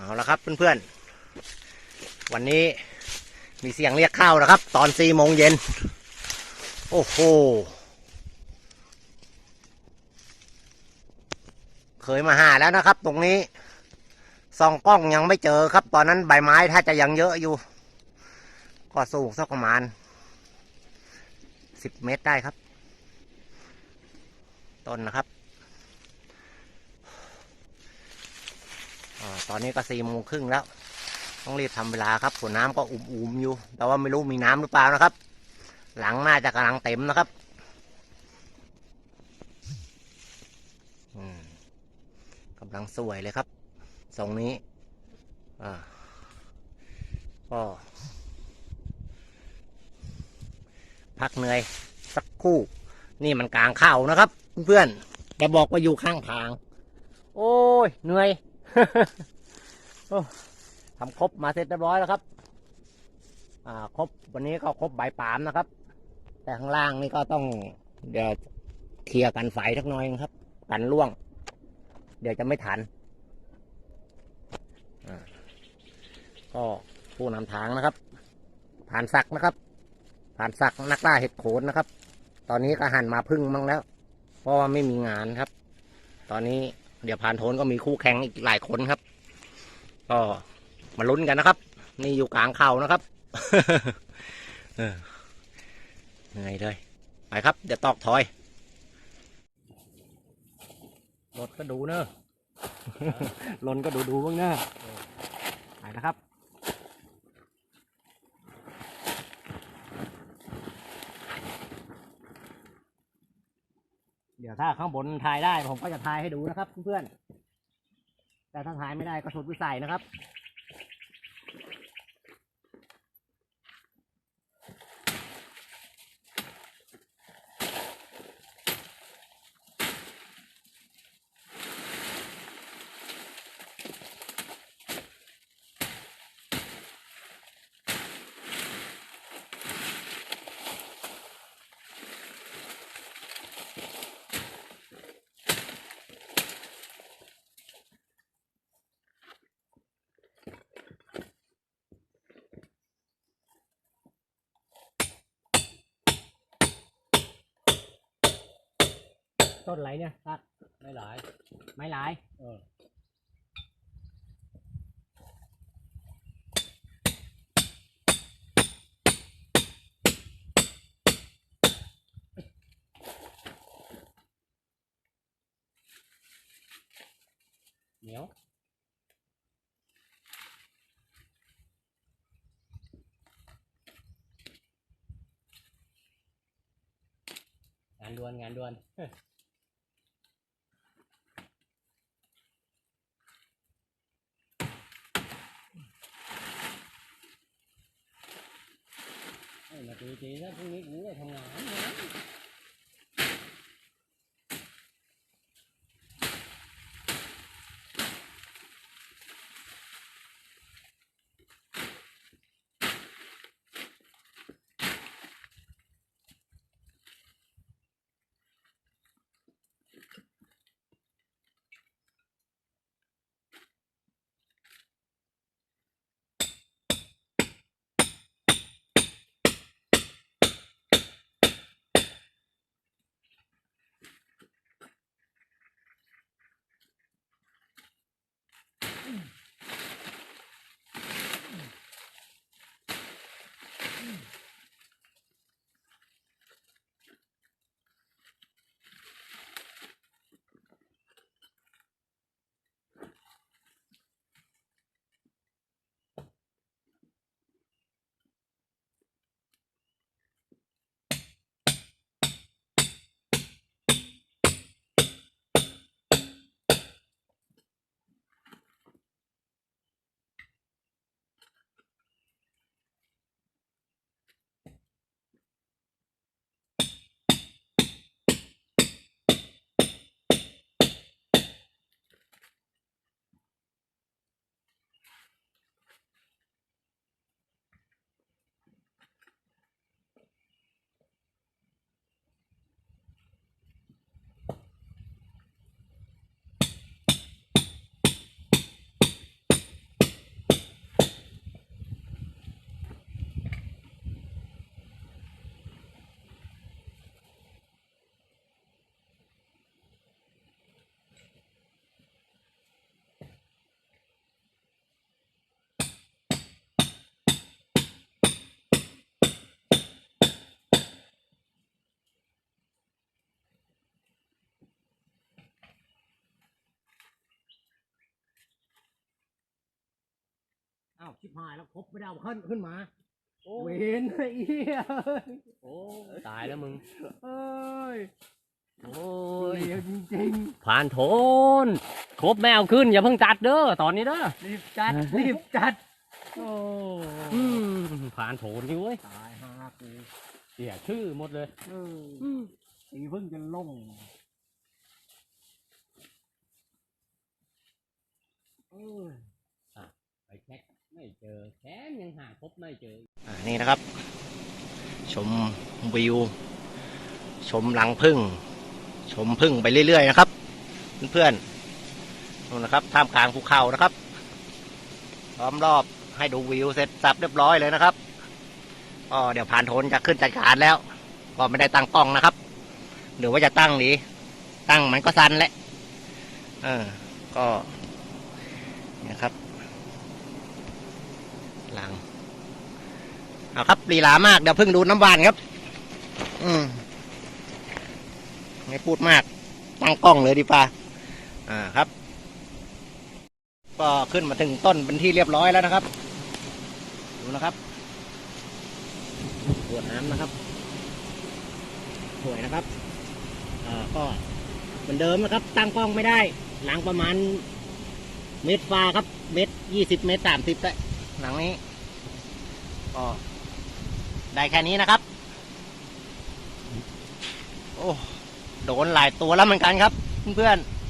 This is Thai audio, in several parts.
เอาละครับเพื่อนๆ วันนี้มีเสียงเรียกข้าวนะครับ ตอนสี่โมงเย็น โอ้โห เคยมาหาแล้วนะครับ ตรงนี้ส่องกล้องยังไม่เจอครับ ตอนนั้นใบไม้ถ้าจะยังเยอะอยู่ ก็สูงสักประมาณสิบเมตรได้ครับ ต้นนะครับ อตอนนี้ก็สี่โมงครึ่งแล้ว ต้องรีบทำเวลาครับส่วนน้ำก็อุ่มๆอยู่ แต่ว่าไม่รู้มีน้ำหรือเปล่านะครับ หลังน่าจะกำลังเต็มนะครับอืมกำลังสวยเลยครับทรงนี้ก็พักเหนื่อยสักคู่ นี่มันกลางเข่านะครับ เพื่อนๆแกบอกว่าอยู่ข้างทาง โอ้ยเหนื่อย ทำครบมาเสร็จเรียบร้อยแล้วครับ อ่า ครบวันนี้ก็ครบใบปาล์มนะครับ แต่ข้างล่างนี่ก็ต้อง เดี๋ยวเคลียร์กันไฟทักหน้อยนะครับ กันล่วง เดี๋ยวจะไม่ทันอ่าก็ผู้นำทางนะครับ ผ่านสักนะครับ ผ่านสักนักล่าเห็ดโขนนะครับ ตอนนี้ก็หันมาพึ่งมั่งแล้ว เพราะว่าไม่มีงานครับ ตอนนี้ เดี๋ยวผ่านโทนก็มีคู่แข่งอีกหลายคนครับ ก็มาลุ้นกันนะครับ นี่อยู่กลางเขานะครับเออเหนื่อยเลยไปครับ เดี๋ยวตอกถอยรถก็ดูเนอะลนก็ดูดูบ้างเนอะไปนะครับ เดี๋ยวถ้าข้างบนถ่ายได้ผมก็จะถ่ายให้ดูนะครับเพื่อนๆแต่ถ้าถ่ายไม่ได้ก็สุดวิสัยนะครับ ต้นอะไรเนี่ยตักไม่หลายไม้หลายเออเหนียวงานด่วนงานด่วน เอ้ยมาตีตีแานนะาวชิบหายแล้วครบไม่ได้เอาขึ้นขึ้นมาโอ้เวนไอ้เหี้ยโอ้ตายแล้วมึง เอ้ยโอ้โอ้ยยจริงผ่านโทน ครบไม่เอาขึ้น อย่าเพิ่งจัดเด้อตอนนี้เด้อๆรีบจัดรีบจัดโอ้อืมผ่านโถนนี่เว้ยตายฮากูเสียชื่อหมดเลยเออตีเพิ่งจะลงเออไปแช็ค ไม่เจอแถมยังหาพบไม่เจออ่านี่นะครับ ชมวิว ชมหลังพึ่ง ชมพึ่งไปเรื่อยๆนะครับ เพื่อนๆนู่นนะครับท่ามกลางภูเขานะครับล้อมรอบให้ดูวิวเสร็จสับเรียบร้อยเลยนะครับก็เดี๋ยวผ่านโทนจะขึ้นจัดการแล้ว ก็ไม่ได้ตั้งกล้องนะครับหรือว่าจะตั้งหนีตั้งมันก็สั้นแหละเออก็นี่ยครับ หลัง เอาครับลีลามากเดี๋ยวเพิ่งดูน้ำหวานครับ อืมไม่พูดมากตั้งกล้องเลยดีป่าอ่าครับ ก็ขึ้นมาถึงต้นเป็นที่เรียบร้อยแล้วนะครับ ดูนะครับตรวจน้ำนะครับสวยนะครับอ่าก็เหมือนเดิมนะครับ ตั้งกล้องไม่ได้ หลังประมาณเมตรฟ้าครับ เมตรยี่สิบเมตรสามสิบแต่หลังนี้ก็ ได้แค่นี้นะครับ โอ้ โดนหลายตัวแล้วเหมือนกันครับ เพื่อนๆ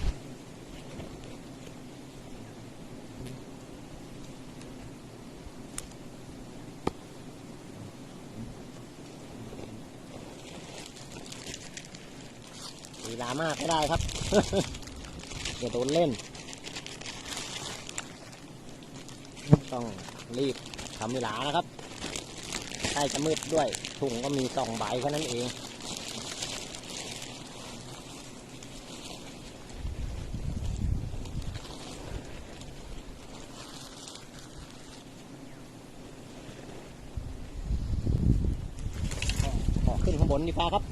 ลีลามากไม่ได้ครับอย่าโดนเล่น ต้องรีบทำเวลานะครับ ล้จะมืดด้วย ถุงก็มีสองใบแค่นั้นเอง ขอขึ้นข้างบนดีกว่าครับ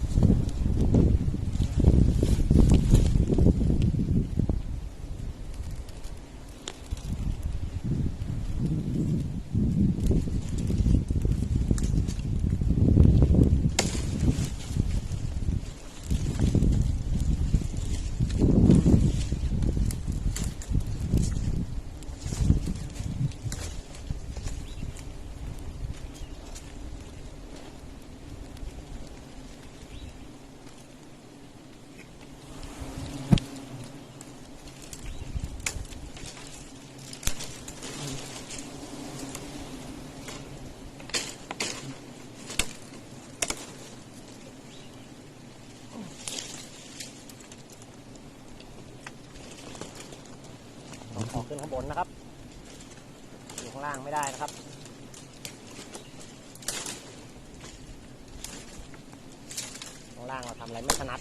นนะครับ อยู่ข้างล่างไม่ได้นะครับ ข้างล่างเราทำอะไรไม่ถนัด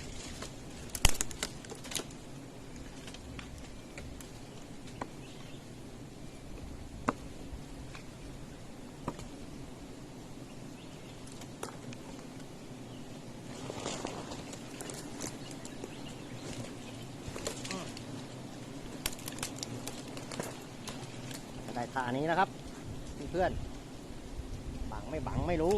ได้ท่านี้นะครับเพื่อนบังไม่บังไม่รู้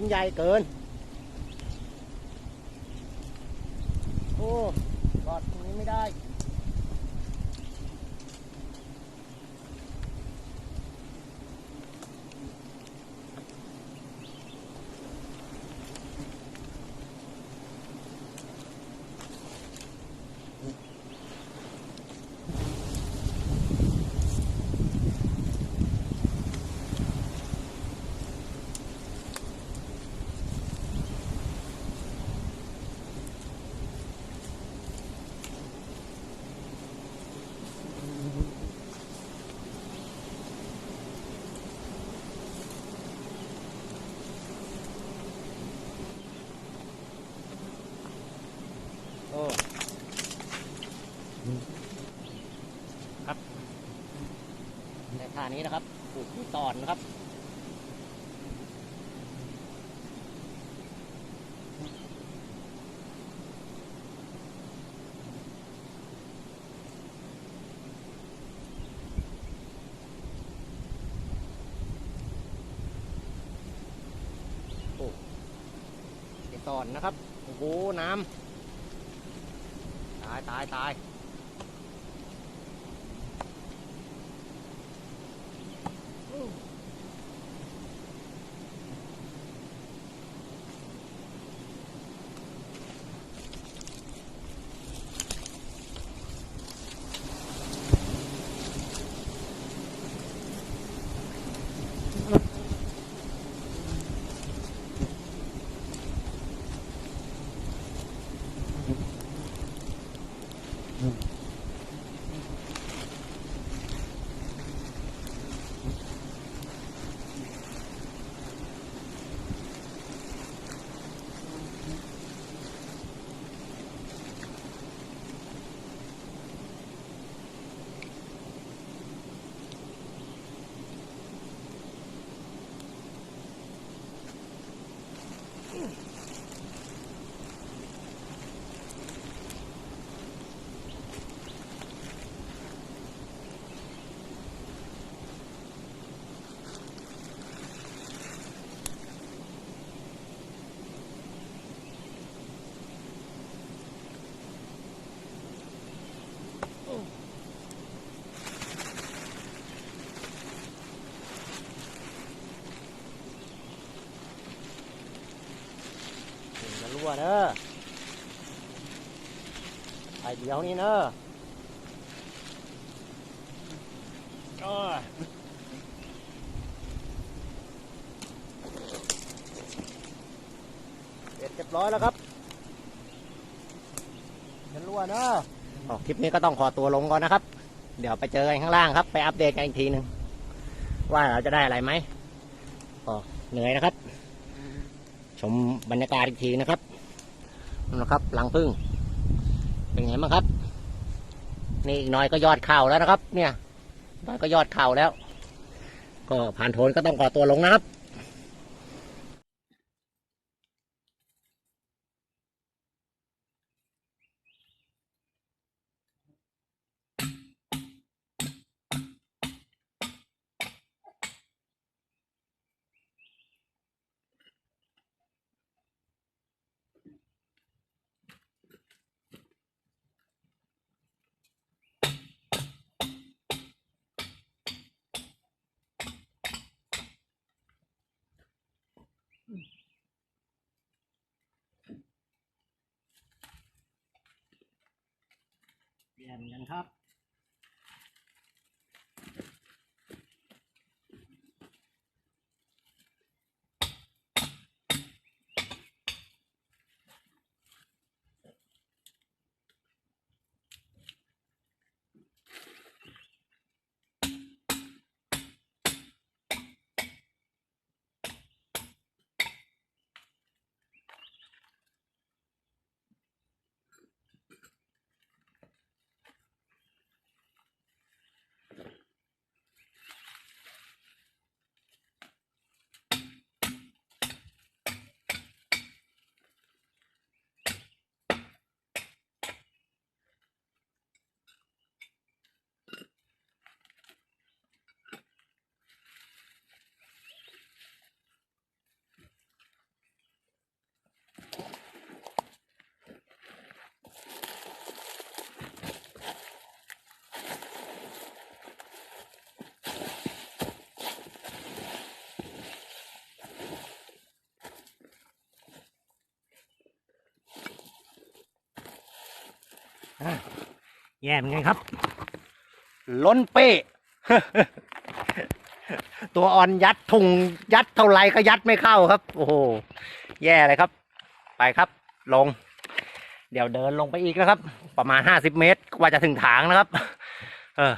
ชิ้นใหญ่เกิน โอ้กอดตรงนี้ไม่ได้ ในท่านี้นะครับปลูกที่ตอนนะครับโอ้ที่ตอนนะครับ โอ้โห น้ำตายตายตาย อย่าเด้อไอเดียวนี่เนอะโอ้ยเสร็จเรียบร้อยแล้วครับอย่ารั่วเนอะอ๋อคลิปนี้ก็ต้องขอตัวลงก่อนนะครับ เดี๋ยวไปเจอกันข้างล่างครับ ไปอัปเดตกันอีกทีหนึ่งว่าเราจะได้อะไรไหมอ๋อเหนื่อยนะครับ ชมบรรยากาศอีกทีนะครับ นะครับหลังพึ่งเป็นไงบ้างครับ นี่อีกหน้อยก็ยอดเข่าแล้วนะครับ เนี่ยน้อยก็ยอดเข่าแล้ว ก็ผ่านโทนก็ต้องขอตัวลงนะครับ เปลี่ยนกันครับ แย่เหมือนกันครับ ล้นเป้ตัวอ่อนยัดถุงยัดเท่าไรก็ยัดไม่เข้าครับ โอ้โห แย่เลยครับ ไปครับ ลง เดี๋ยวเดินลงไปอีกนะครับ ประมาณห้าสิบเมตรกว่าจะถึงถางนะครับ เออ